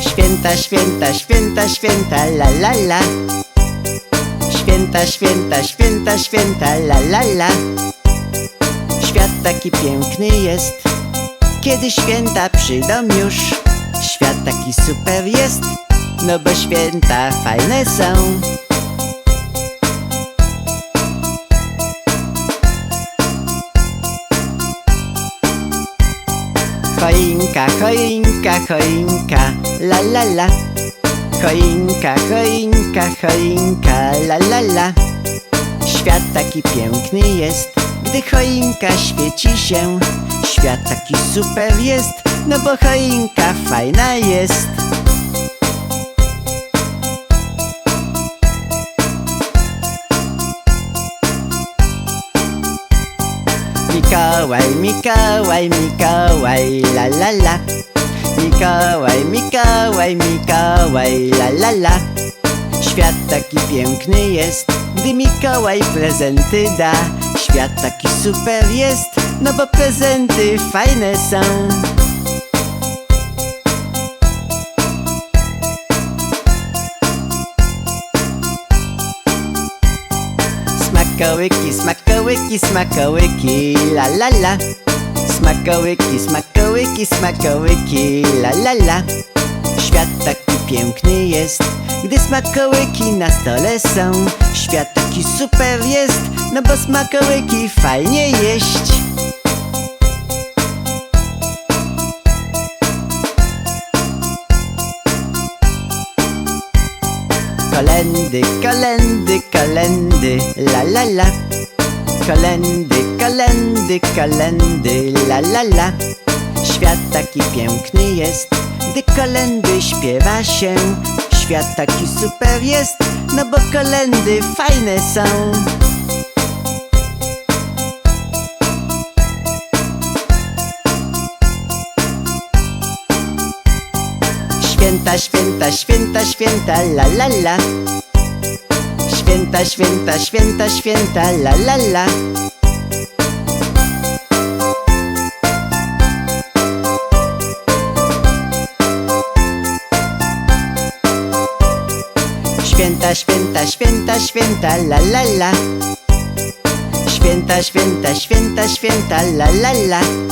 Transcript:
Święta, święta, święta, święta, la la la. Święta, święta, święta, święta, la la la. Świat taki piękny jest. Kiedy święta przyjdą już Świat taki super jest. No bo święta fajne są Choinka, choinka, choinka, la la la. Choinka, choinka, choinka, la la la. Świat taki piękny jest, gdy choinka świeci się. Świat taki super jest, no bo choinka fajna Mikołaj, Mikołaj, Mikołaj, la la la. Mikołaj, Mikołaj, Mikołaj, la la la. Świat taki piękny jest, gdy Mikołaj prezenty da. Świat taki super jest, no bo prezenty fajne są Smakołyki, smakołyki, smakołyki, la la la. Smakołyki, smakołyki, smakołyki, la la la. Świat taki piękny jest, gdy smakołyki na stole są. Świat taki super jest, no bo smakołyki fajnie jeść Kolendy, kolendy, kolendy, la la la. Kolendy, kolendy, kolendy, la la la. Świat taki piękny jest, gdy kolendy śpiewa się. Świat taki super jest, no bo kolendy fajne są Święta, święta, święta, święta, la la la. Święta, święta, święta, święta, la la la. Święta, święta, święta, święta, la la la. Święta, święta, święta, święta, la la la